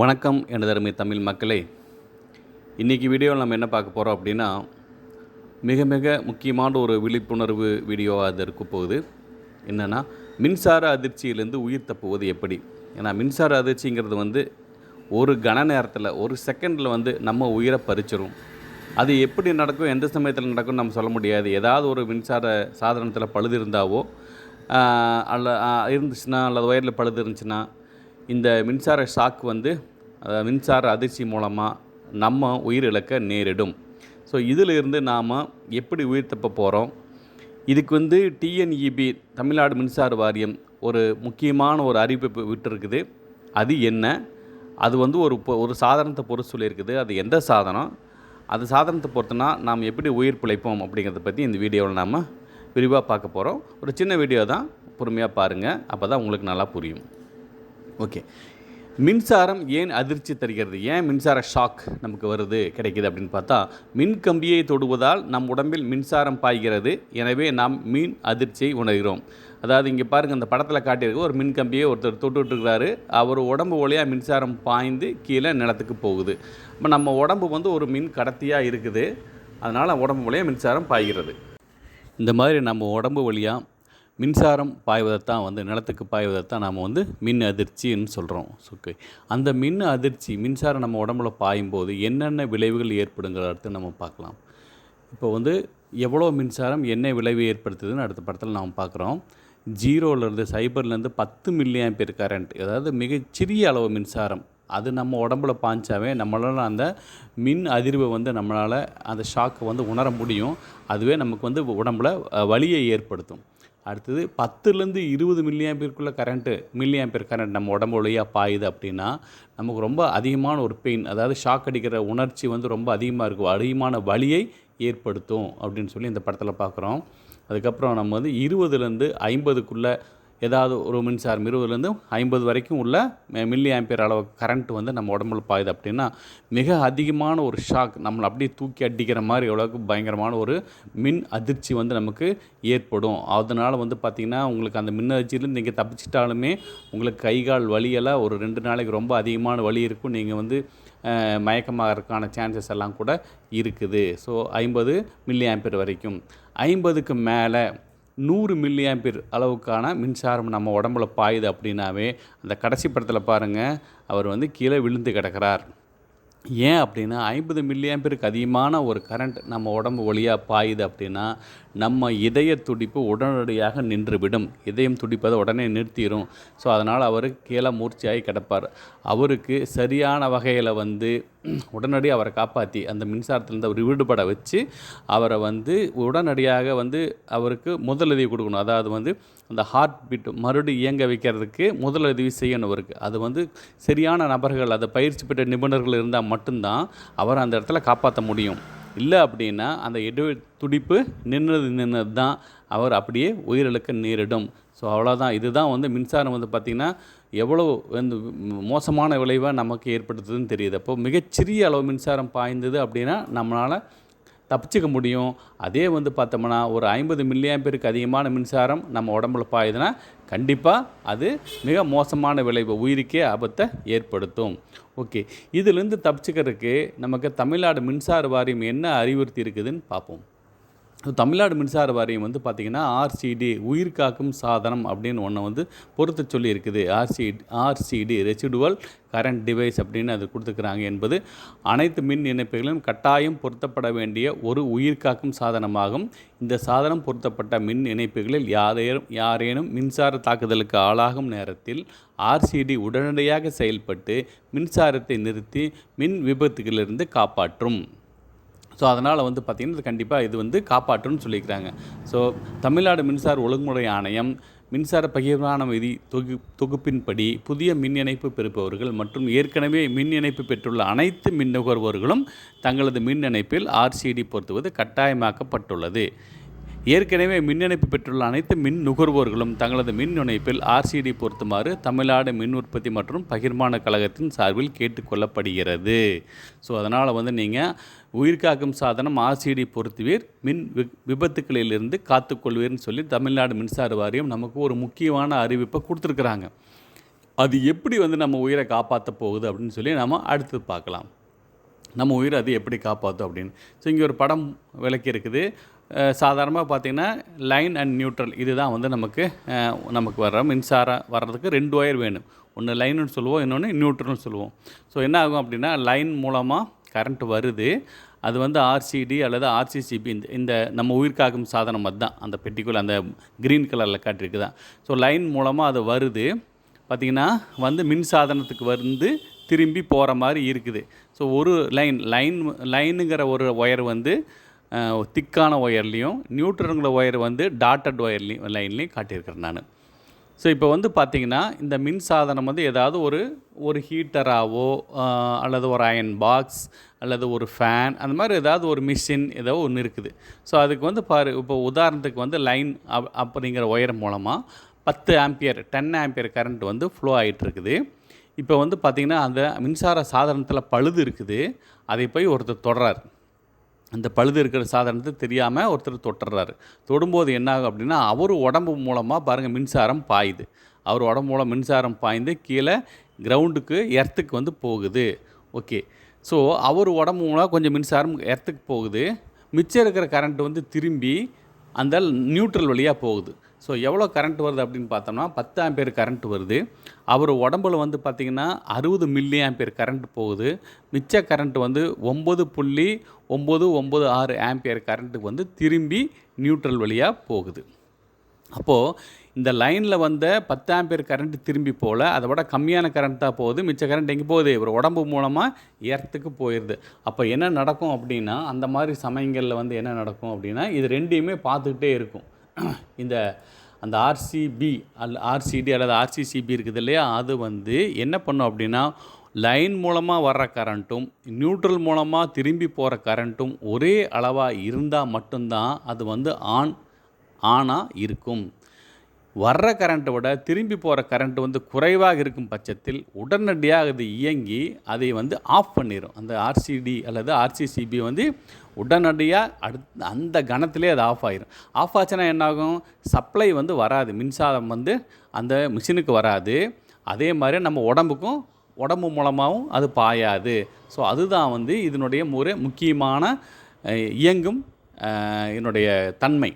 வணக்கம் எனது அருமை தமிழ் மக்களே. இன்றைக்கி வீடியோவில் நம்ம என்ன பார்க்க போகிறோம் அப்படின்னா மிக மிக முக்கியமான ஒரு விழிப்புணர்வு வீடியோவாக அது இருக்க போகுது. என்னென்னா மின்சார அதிர்ச்சியிலேருந்து உயிர் தப்புவது எப்படி? ஏன்னா மின்சார அதிர்ச்சிங்கிறது வந்து ஒரு கன நேரத்தில் ஒரு செகண்டில் வந்து நம்ம உயிரை பறிச்சிரும். அது எப்படி நடக்கும் எந்த சமயத்தில் நடக்கும்னு நம்ம சொல்ல முடியாது. ஏதாவது ஒரு மின்சார சாதனத்தில் பழுது இருந்தாவோ அல்ல இருந்துச்சுன்னா அல்லது ஒயரில் பழுது இருந்துச்சுன்னா இந்த மின்சார ஷாக் வந்து மின்சார அதிர்ச்சி மூலமாக நம்ம உயிரிழக்க நேரிடும். ஸோ இதிலிருந்து நாம் எப்படி உயிர் தப்ப போகிறோம் இதுக்கு வந்து டிஎன்இபி தமிழ்நாடு மின்சார வாரியம் ஒரு முக்கியமான ஒரு அறிவிப்பு விட்டுருக்குது. அது என்ன? அது வந்து ஒரு பொ- ஒரு சாதனத்தை பொறுத்து சொல்லியிருக்குது. அது எந்த சாதனம்? அது சாதனத்தை பொறுத்துனா நாம் எப்படி உயிர் பிழைப்போம் அப்படிங்கிறத பற்றி இந்த வீடியோவில் நாம் விரிவாக பார்க்க போகிறோம் ஒரு சின்ன வீடியோ தான். பொறுமையாக பாருங்கள் அப்போ தான் உங்களுக்கு நல்லா புரியும். ஓகே. மின்சாரம் ஏன் அதிர்ச்சி தருகிறது? ஏன் மின்சார ஷாக் நமக்கு வருது கிடைக்கிது அப்படின்னு பார்த்தா மின் கம்பியை தொடுவதால் நம் உடம்பில் மின்சாரம் பாய்கிறது. எனவே நாம் மின் அதிர்ச்சியை உணர்கிறோம். அதாவது இங்கே பாருங்கள் அந்த படத்தில் காட்டியிருக்கு ஒரு மின் கம்பியை ஒருத்தர் தொட்டுட்ருக்கிறாரு அவர் உடம்பு வழியாக மின்சாரம் பாய்ந்து கீழே நிலத்துக்கு போகுது. இப்போ நம்ம உடம்பு வந்து ஒரு மின் கடத்தியாக இருக்குது. அதனால் உடம்பு வழியாக மின்சாரம் பாய்கிறது. இந்த மாதிரி நம்ம உடம்பு வழியாக மின்சாரம் பாய்வதைத்தான் வந்து நிலத்துக்கு பாய்வதைத்தான் நாம் வந்து மின் அதிர்ச்சின்னு சொல்கிறோம் ஓகே. அந்த மின் அதிர்ச்சி மின்சாரம் நம்ம உடம்புல பாயும்போது என்னென்ன விளைவுகள் ஏற்படுங்கிற அடுத்து நம்ம பார்க்கலாம். இப்போ வந்து எவ்வளோ மின்சாரம் என்ன விளைவு ஏற்படுத்துதுன்னு அடுத்த படத்தில் நாம் பார்க்குறோம். ஜீரோலேருந்து சைபர்லேருந்து பத்து மில்லியன் பேர் கரண்ட் அதாவது மிகச்சிறிய அளவு மின்சாரம் அது நம்ம உடம்புல பாய்ச்சாவே நம்மளால் அந்த மின் அதிர்வை வந்து நம்மளால் அந்த ஷாக்கை வந்து உணர முடியும். அதுவே நமக்கு வந்து உடம்புல வலியை ஏற்படுத்தும். அடுத்தது பத்துலேருந்து இருபது மில்லியம்பீர்க்குள்ளே கரண்ட்டு மில்லியன் பேர் கரண்ட் நம்ம உடம்பு வழியாக பாயுது அப்படின்னா நமக்கு ரொம்ப அதிகமான ஒரு பெயின் அதாவது ஷாக் அடிக்கிற உணர்ச்சி வந்து ரொம்ப அதிகமாக இருக்கும் அதிகமான வலியை ஏற்படுத்தும் அப்படின்னு சொல்லி இந்த படத்தில் பார்க்குறோம். அதுக்கப்புறம் நம்ம வந்து இருபதுலேருந்து ஐம்பதுக்குள்ளே ஏதாவது ஒரு மின்சாரம் இருபதுலேருந்து ஐம்பது வரைக்கும் உள்ள மில்லி ஆம்பியர் அளவு கரண்ட் வந்து நம்ம உடம்புல பாயுது அப்படின்னா மிக அதிகமான ஒரு ஷாக் நம்மளை அப்படியே தூக்கி அடிக்கிற மாதிரி எவ்வளோக்கு பயங்கரமான ஒரு மின் அதிர்ச்சி வந்து நமக்கு ஏற்படும். அதனால் வந்து பார்த்திங்கன்னா உங்களுக்கு அந்த மின் அதிர்ச்சியிலேருந்து நீங்கள் தப்பிச்சிட்டாலுமே உங்களுக்கு கை கால் வலியெல்லாம் ஒரு ரெண்டு நாளைக்கு ரொம்ப அதிகமான வலி இருக்கும். நீங்கள் வந்து மயக்கமாகறதுக்கான சான்சஸ் எல்லாம் கூட இருக்குது. ஸோ ஐம்பது மில்லி ஆம்பியர் வரைக்கும். ஐம்பதுக்கு மேலே நூறு மில்லி ஆம்பியர் அளவுக்கான மின்சாரம் நம்ம உடம்புல பாயுது அப்படின்னாவே அந்த கடைசி படத்தில் பாருங்கள் அவர் வந்து கீழே விழுந்து கிடக்கிறார். ஏன் அப்படின்னா ஐம்பது மில்லியாம்பியருக்கு அதிகமான ஒரு கரண்ட் நம்ம உடம்பு வழியாக பாயுது அப்படின்னா நம்ம இதய துடிப்பு உடனடியாக நின்றுவிடும். இதயம் துடிப்பதை உடனே நிறுத்திடும் ஸோ அதனால் அவர் கீழே மூர்ச்சியாகி கிடப்பார். அவருக்கு சரியான வகையில் வந்து உடனடி அவரை காப்பாற்றி அந்த மின்சாரத்திலேருந்து அவர் விடுபட வச்சு அவரை வந்து உடனடியாக வந்து அவருக்கு முதலுதவி கொடுக்கணும். அதாவது வந்து அந்த ஹார்ட் பீட் மறுபடியும் இயங்க வைக்கிறதுக்கு முதலுதவி செய்யணும் அவருக்கு. அது வந்து சரியான நபர்கள் அதை பயிற்சி பெற்ற நிபுணர்கள் இருந்தால் மட்டும்தான் அவரை அந்த இடத்துல காப்பாற்ற முடியும். இல்லை அப்படின்னா அந்த இடு துடிப்பு நின்றது நின்றது தான் அவர் அப்படியே உயிரிழக்க நேரிடும். ஸோ அவ்வளோதான் இதுதான் வந்து மின்சாரம் வந்து பார்த்திங்கன்னா எவ்வளோ வந்து மோசமான விளைவாக நமக்கு ஏற்படுத்துதுன்னு தெரியுது. அப்போ மிகச்சிறிய அளவு மின்சாரம் பாய்ந்தது அப்படின்னா நம்மளால் தப்பிச்சிக்க முடியும். அதே வந்து பார்த்தோம்னா ஒரு ஐம்பது மில்லியாம்பியருக்கு அதிகமான மின்சாரம் நம்ம உடம்புல பாயுதுன்னா கண்டிப்பாக அது மிக மோசமான விளைவு உயிருக்கே ஆபத்தை ஏற்படுத்தும். ஓகே இதிலிருந்து தப்பிச்சுக்கிறதுக்கு நமக்கு தமிழ்நாடு மின்சார வாரியம் என்ன அறிவுறுத்தி இருக்குதுன்னு பார்ப்போம். தமிழ்நாடு மின்சார வாரியம் வந்து பார்த்திங்கன்னா ஆர்சிடி உயிர் காக்கும் சாதனம் அப்படின்னு ஒன்று வந்து பொறுத்து சொல்லி இருக்குது RCD RCD residual current device அப்படின்னு அது கொடுத்துக்கிறாங்க என்பது அனைத்து மின் இணைப்புகளிலும் கட்டாயம் பொருத்தப்பட வேண்டிய ஒரு உயிர் காக்கும் சாதனமாகும். இந்த சாதனம் பொருத்தப்பட்ட மின் இணைப்புகளில் யாரேனும் யாரேனும் மின்சார தாக்குதலுக்கு ஆளாகும் நேரத்தில் ஆர்சிடி உடனடியாக செயல்பட்டு மின்சாரத்தை நிறுத்தி மின் விபத்துகளிலிருந்து காப்பாற்றும். ஸோ அதனால் வந்து பார்த்திங்கன்னா இது கண்டிப்பாக இது வந்து காப்பாற்றுன்னு சொல்லியிருக்கிறாங்க ஸோ தமிழ்நாடு மின்சார ஒழுங்குமுறை ஆணையம் மின்சார பகிர்வான விதி தொகு தொகுப்பின்படி புதிய மின் இணைப்பு பெறுபவர்கள் மற்றும் ஏற்கனவே மின் இணைப்பு பெற்றுள்ள அனைத்து மின் நுகர்வோர்களும் தங்களது மின் இணைப்பில் ஆர்சிடி பொருத்துவது கட்டாயமாக்கப்பட்டுள்ளது. ஏற்கனவே மின் இணைப்பு பெற்றுள்ள அனைத்து மின் நுகர்வோர்களும் தங்களது மின் இணைப்பில் ஆர்சிடி பொருத்துமாறு தமிழ்நாடு மின் உற்பத்தி மற்றும் பகிர்மான கழகத்தின் சார்பில் கேட்டுக்கொள்ளப்படுகிறது ஸோ அதனால் வந்து நீங்கள் உயிர்காக்கும் சாதனம் ஆர்சிடி பொருத்துவீர். மின் வி விபத்துக்களிலிருந்து காத்துக்கொள்வீர்னு சொல்லி தமிழ்நாடு மின்சார வாரியம் நமக்கு ஒரு முக்கியமான அறிவிப்பை கொடுத்துருக்குறாங்க. அது எப்படி வந்து நம்ம உயிரை காப்பாற்ற போகுது அப்படின்னு சொல்லி நம்ம அடுத்து பார்க்கலாம். நம்ம உயிரை அது எப்படி காப்பாற்றும் அப்படின்னு. ஸோ இங்கே ஒரு படம் விளக்கி இருக்குது. சாதாரணமாக பார்த்தீங்கன்னா லைன் அண்ட் நியூட்ரல் இதுதான் வந்து நமக்கு நமக்கு வர்ற மின்சாரம் வர்றதுக்கு ரெண்டு ஒயர் வேணும். ஒன்று லைனுன்னு சொல்லுவோம் இன்னொன்று நியூட்ரல்னு சொல்லுவோம். ஸோ என்ன ஆகும் அப்படின்னா லைன் மூலமாக கரண்ட் வருது. அது வந்து ஆர்சிடி அல்லது ஆர்சிசிபி இந்த இந்த நம்ம உயிர்காக்கும் சாதனம் அதுதான். அந்த பெட்டிக்குள் அந்த க்ரீன் கலரில் காட்டிருக்கு தான் ஸோ லைன் மூலமாக அது வருது. பார்த்திங்கன்னா வந்து மின் சாதனத்துக்கு வந்து திரும்பி போகிற மாதிரி இருக்குது. ஸோ ஒரு லைன் லைன் லைனுங்கிற ஒரு ஒயர் வந்து திக்கான ஒயர்லேயும் நியூட்ரனுங்கிற ஒயர் வந்து டாட்டட் ஒயர்லேயும் லைன்லேயும் காட்டியிருக்கிறேன் நான். ஸோ இப்போ வந்து பார்த்தீங்கன்னா இந்த மின் சாதனம் வந்து ஏதாவது ஒரு ஒரு ஹீட்டராகவோ அல்லது ஒரு அயன் பாக்ஸ் அல்லது ஒரு ஃபேன் அந்த மாதிரி ஏதாவது ஒரு மிஷின் ஏதோ ஒன்று இருக்குது. ஸோ அதுக்கு வந்து பாரு இப்போ உதாரணத்துக்கு வந்து லைன் அப் அப்படிங்கிற ஒயர் மூலமாக பத்து ஆம்பியர் டென் ஆம்பியர் கரண்ட் வந்து ஃப்ளோ ஆகிட்டுருக்குது இப்போ வந்து பார்த்திங்கன்னா அந்த மின்சார சாதனத்தில் பழுது இருக்குது. அதை போய் ஒருத்தர் தொடறார். அந்த பழுது இருக்கிற சாதனத்தை தெரியாமல் ஒருத்தர் தொட்டுறாரு. தொடும்போது என்ன ஆகும் அப்படின்னா அவர் உடம்பு மூலமாக பாருங்கள் மின்சாரம் பாயுது. அவர் உடம்பு மூலம் மின்சாரம் பாய்ந்து கீழே கிரவுண்டுக்கு எர்த்துக்கு வந்து போகுது. ஓகே. ஸோ அவர் உடம்பு மூலம் கொஞ்சம் மின்சாரம் எர்த்துக்கு போகுது. மிச்சம் இருக்கிற கரண்ட் வந்து திரும்பி அந்த நியூட்ரல் வழியாக போகுது. ஸோ எவ்வளோ கரண்ட் வருது அப்படின்னு பார்த்தோம்னா பத்து ஆம்பியர் கரண்ட் வருது. அவர் உடம்புல வந்து பார்த்திங்கன்னா அறுபது மில்லி ஆம்பியர் கரண்ட் போகுது. மிச்ச கரண்ட் வந்து ஒம்பது புள்ளி ஒம்பது ஒம்பது ஆறு ஆம்பியர் கரண்ட்டுக்கு வந்து திரும்பி நியூட்ரல் வழியாக போகுது. அப்போது இந்த லைனில் வந்த பத்து ஆம்பியர் கரண்ட் திரும்பி போகல அதை விட கம்மியான கரண்ட் தான் போகுது. மிச்ச கரண்ட் எங்கே போகுது? ஒரு உடம்பு மூலமாக ஏரத்துக்கு போயிடுது அப்போ என்ன நடக்கும் அப்படின்னா அந்த மாதிரி சமயங்களில் வந்து என்ன நடக்கும் அப்படின்னா இது ரெண்டையுமே பார்த்துக்கிட்டே இருக்கும். இந்த அந்த ஆர்சிபி அல் ஆர்சிடி அல்லது ஆர்சிசிபி இருக்குது இல்லையா? அது வந்து என்ன பண்ணும் அப்படின்னா லைன் மூலமாக வர்ற கரண்ட்டும் நியூட்ரல் மூலமாக திரும்பி போகிற கரண்ட்டும் ஒரே அளவாக இருந்தால் மட்டும்தான் அது வந்து ஆன் ஆனாக இருக்கும். வர்ற கரண்ட்டை விட திரும்பி போகிற கரண்ட் வந்து குறைவாக இருக்கும் பட்சத்தில் உடனடியாக அது இயங்கி அதை வந்து ஆஃப் பண்ணிடும் அந்த ஆர்சிடி அல்லது ஆர்சிசிபி வந்து உடனடியாக அடுத் அந்த கணத்திலே அது ஆஃப் ஆயிரும். ஆஃப் ஆச்சுன்னா என்னாகும்? சப்ளை வந்து வராது. மின்சாரம் வந்து அந்த மிஷினுக்கு வராது. அதே மாதிரி நம்ம உடம்புக்கும் உடம்பு மூலமாகவும் அது பாயாது. ஸோ அதுதான் வந்து இதனுடைய ஒரு முக்கியமான இயங்கும் என்னுடைய இதனுடைய தன்மை.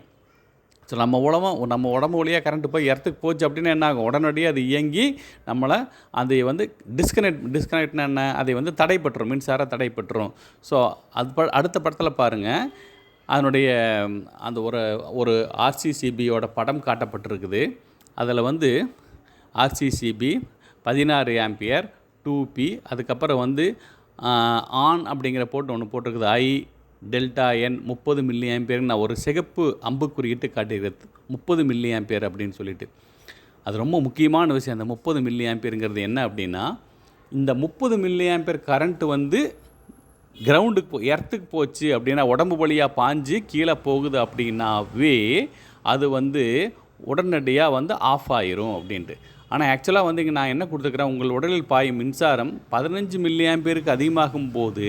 ஸோ நம்ம உடம்பு நம்ம உடம்பு வழியாக கரண்ட்டு போய் இடத்துக்கு போச்சு அப்படின்னா என்ன ஆகும்? உடனடியாக அது இயங்கி நம்மளை அதை வந்து டிஸ்கனெக்ட் டிஸ்கனெக்ட்னா என்ன? அதை வந்து தடைப்பட்டுரும் மின்சார தடைப்பட்டுரும் ஸோ அது ப அடுத்த படத்தில் பாருங்கள் அதனுடைய அந்த ஒரு ஒரு ஆர்சிசிபியோட படம் காட்டப்பட்டிருக்குது. அதில் வந்து ஆர்சிசிபி பதினாறு ஆம்பியர் டூ பி அதுக்கப்புறம் வந்து ஆன் அப்படிங்கிற போட்டு ஒன்று போட்டிருக்குது. ஐ டெல்டா என் முப்பது மில்லி ஆம்பியர் நான் ஒரு சிகப்பு அம்புக்குறியிட்டு காட்டுகிறது முப்பது மில்லி ஆம்பியர் அப்படின்னு சொல்லிட்டு. அது ரொம்ப முக்கியமான விஷயம். அந்த முப்பது மில்லி ஆம்பியருங்கிறது என்ன அப்படின்னா இந்த முப்பது மில்லி ஆம்பியர் கரண்ட் வந்து கிரவுண்டுக்கு போ எர்த்துக்கு போச்சு அப்படின்னா உடம்பு வழியாக பாஞ்சு கீழே போகுது அப்படின்னாவே அது வந்து உடனடியாக வந்து ஆஃப் ஆயிரும் அப்படின்ட்டு. ஆனால் ஆக்சுவலாக வந்து இங்கே நான் என்ன கொடுத்துருக்குறேன் உங்கள் உடலில் பாயும் மின்சாரம் பதினஞ்சு மில்லி ஆம்பியருக்கு அதிகமாகும் போது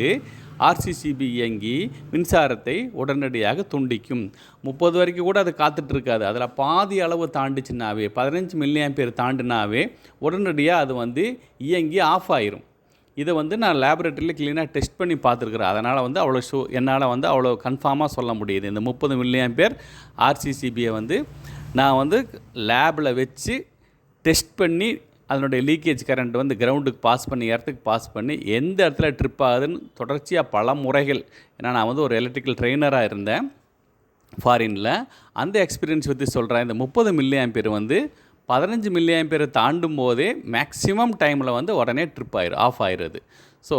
ஆர்சிசிபி இயங்கி மின்சாரத்தை உடனடியாக துண்டிக்கும். முப்பது வரைக்கும் கூட அது காத்துட்டு இருக்காது அதில் பாதி அளவு தாண்டிச்சுனாவே பதினஞ்சு மில்லியன் பேர் தாண்டினாவே உடனடியாக அது வந்து இயங்கி ஆஃப் ஆயிரும் இதை வந்து நான் லேபரேட்டரியில் க்ளீனாக டெஸ்ட் பண்ணி பார்த்துருக்குறேன். அதனால் வந்து அவ்வளோ ஷோ என்னால் வந்து அவ்வளோ கன்ஃபார்மாக சொல்ல முடியுது. இந்த முப்பது மில்லியன் பேர் ஆர்சிசிபியை வந்து நான் வந்து லேபில் வச்சு டெஸ்ட் பண்ணி அதனுடைய லீக்கேஜ் கரண்ட் வந்து கிரவுண்டுக்கு பாஸ் பண்ணி இடத்துக்கு பாஸ் பண்ணி எந்த இடத்துல ட்ரிப் ஆகுதுன்னு தொடர்ச்சியாக பல முறைகள். ஏன்னா நான் வந்து ஒரு எலக்ட்ரிக்கல் ட்ரெயினராக இருந்தேன். ஃபாரினில் அந்த எக்ஸ்பீரியன்ஸ் பற்றி சொல்கிறேன் இந்த முப்பது மில்லி ஆம்பியர் வந்து பதினஞ்சு மில்லி ஆம்பியரை தாண்டும் போதே மேக்ஸிமம் டைமில் வந்து உடனே ட்ரிப் ஆயிடும் ஆஃப் ஆயிடுது ஸோ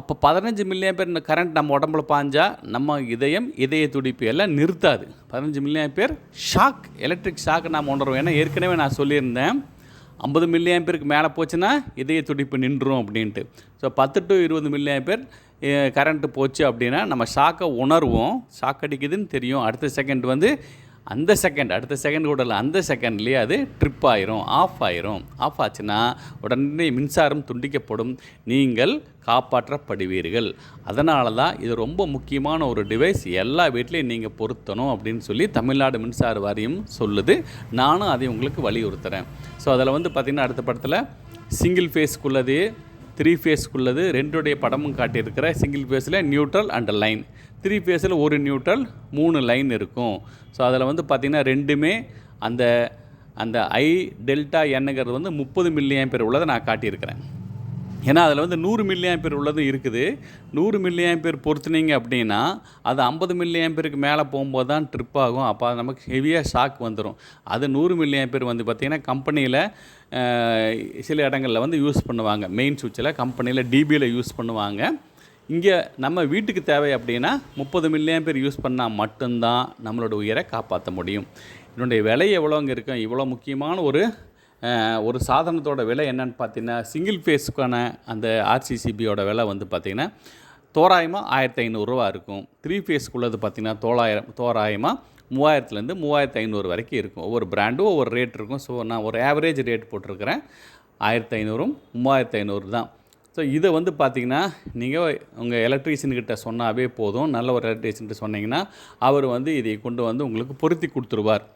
அப்போ பதினஞ்சு மில்லியன் பேர் கரண்ட் நம்ம உடம்புல பாஞ்சா நம்ம இதயம் இதய துடிப்பு எல்லாம் நிறுத்தாது. பதினஞ்சு மில்லியன் பேர் ஷாக் எலக்ட்ரிக் ஷாக் நாம் உணர்வோம். ஏன்னா ஏற்கனவே நான் சொல்லியிருந்தேன். ஐம்பது மில்லி ஆம்பியருக்கு மேலே போச்சுன்னா இதய துடிப்பு நின்றும் அப்படின்ட்டு. ஸோ பத்து டு இருபது மில்லி ஆம்பியர் கரண்ட்டு போச்சு அப்படின்னா நம்ம ஷாக்கை உணர்வோம். ஷாக் அடிக்குதுன்னு தெரியும். அடுத்த செகண்ட் வந்து அந்த செகண்ட் அடுத்த செகண்ட் கூட இல்லை அந்த செகண்ட்லேயே அது ட்ரிப் ஆயிரும் ஆஃப் ஆயிரும். ஆஃப் ஆச்சுன்னா உடனே மின்சாரம் துண்டிக்கப்படும். நீங்கள் காப்பாற்றப்படுவீர்கள். அதனால தான் இது ரொம்ப முக்கியமான ஒரு டிவைஸ் எல்லா வீட்லேயும் நீங்கள் பொருத்தணும் அப்படின்னு சொல்லி தமிழ்நாடு மின்சார வாரியம் சொல்லுது. நானும் அதை உங்களுக்கு வலியுறுத்துகிறேன் ஸோ அதில் வந்து பார்த்திங்கன்னா அடுத்த படத்தில் சிங்கிள் ஃபேஸ்க்குள்ளதே த்ரீ ஃபேஸ்க்குள்ளது ரெண்டுடைய படமும் காட்டியிருக்கிற சிங்கிள் ஃபேஸில் நியூட்ரல் அண்ட் லைன் த்ரீ ஃபேஸில் ஒரு நியூட்ரல் மூணு லைன் இருக்கும். ஸோ அதில் வந்து பார்த்திங்கன்னா ரெண்டுமே அந்த அந்த ஐ டெல்டா என்னங்கிறது வந்து முப்பது மில்லியன் பேர் உள்ளதை நான் காட்டியிருக்கிறேன். ஏன்னா அதில் வந்து நூறு மில்லியன் பேர் உள்ளதும் இருக்குது. நூறு மில்லியன் பேர் பொறுத்துனீங்க அப்படின்னா அது ஐம்பது மில்லியன் பேருக்கு மேலே போகும்போது தான் ட்ரிப் ஆகும். அப்போ அது நமக்கு ஹெவியாக ஷாக் வந்துடும் அது நூறு மில்லியன் பேர் வந்து பார்த்திங்கன்னா கம்பெனியில் சில இடங்களில் வந்து யூஸ் பண்ணுவாங்க. மெயின் சுவிட்சில் கம்பெனியில் டிபியில் யூஸ் பண்ணுவாங்க. இங்கே நம்ம வீட்டுக்கு தேவை அப்படின்னா முப்பது மில்லியன் பேர் யூஸ் பண்ணால் மட்டும்தான் நம்மளோட உயிரை காப்பாற்ற முடியும். இதனுடைய விலை எவ்வளோங்க இருக்கும்? இவ்வளோ முக்கியமான ஒரு ஒரு சாதனத்தோட விலை என்னென்னு பார்த்தீங்கன்னா சிங்கிள் ஃபேஸுக்கான அந்த ஆர்சிசிபியோட விலை வந்து பார்த்திங்கன்னா தோராயமாக ஆயிரத்தி ஐநூறுரூவா இருக்கும். த்ரீ ஃபேஸ்க்குள்ளது பார்த்திங்கன்னா தோளாயிரம் தோராயமாக மூவாயிரத்துலேருந்து மூவாயிரத்து ஐநூறு வரைக்கும் இருக்கும். ஒவ்வொரு பிராண்டும் ஒவ்வொரு ரேட் இருக்கும். ஸோ நான் ஒரு ஆவரேஜ் ரேட் போட்டிருக்கிறேன். ஆயிரத்தி ஐநூறும் மூவாயிரத்து ஐநூறு தான். ஸோ இதை வந்து பார்த்திங்கன்னா நீங்கள் உங்கள் எலக்ட்ரீஷியன்கிட்ட சொன்னாவே போதும். நல்ல ஒரு எலக்ட்ரீஷியன்கிட்ட சொன்னீங்கன்னா அவர் வந்து இதை கொண்டு வந்து உங்களுக்கு பொருத்தி கொடுத்துருவார்.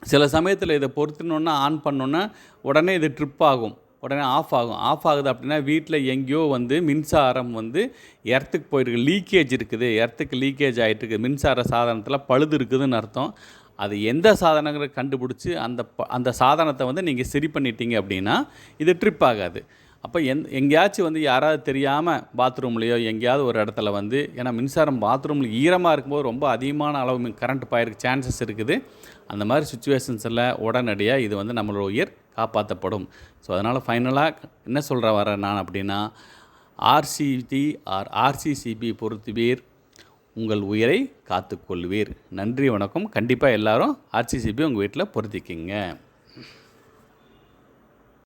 சில சமயத்தில் இதை பொருத்தினோன்னா ஆன் பண்ணோன்னா உடனே இது ட்ரிப் ஆகும். உடனே ஆஃப் ஆகும். ஆஃப் ஆகுது அப்படின்னா வீட்டில் எங்கேயோ வந்து மின்சாரம் வந்து எர்த்துக்கு போயிருக்கு. லீக்கேஜ் இருக்குது. எர்த்துக்கு லீக்கேஜ் ஆகிட்டு இருக்குது மின்சார சாதனத்தில் பழுது இருக்குதுன்னு அர்த்தம். அது எந்த சாதனங்களை கண்டுபிடிச்சி அந்த ப- அந்த சாதனத்தை வந்து நீங்கள் சரி பண்ணிட்டீங்க அப்படின்னா இது ட்ரிப் ஆகாது. அப்போ எந் எங்கேயாச்சும் வந்து யாராவது தெரியாமல் பாத்ரூம்லேயோ எங்கேயாவது ஒரு இடத்துல வந்து ஏன்னா மின்சாரம் பாத்ரூமில் ஈரமாக இருக்கும்போது ரொம்ப அதிகமான அளவு கரண்ட் பாயிருக்கு சான்சஸ் இருக்குது. அந்த மாதிரி சுச்சுவேஷன்ஸில் உடனடியாக இது வந்து நம்மளோட உயிர் காப்பாற்றப்படும் ஸோ அதனால் ஃபைனலாக என்ன சொல்கிற வர நான் அப்படின்னா ஆர்சிடி ஆர் ஆர்சிசிபி பொறுத்துவீர் உங்கள் உயிரை காத்துக்கொள்வீர். நன்றி வணக்கம். கண்டிப்பாக எல்லாரும் ஆர்சிசிபி உங்கள் வீட்டில் பொருத்திக்கிங்க.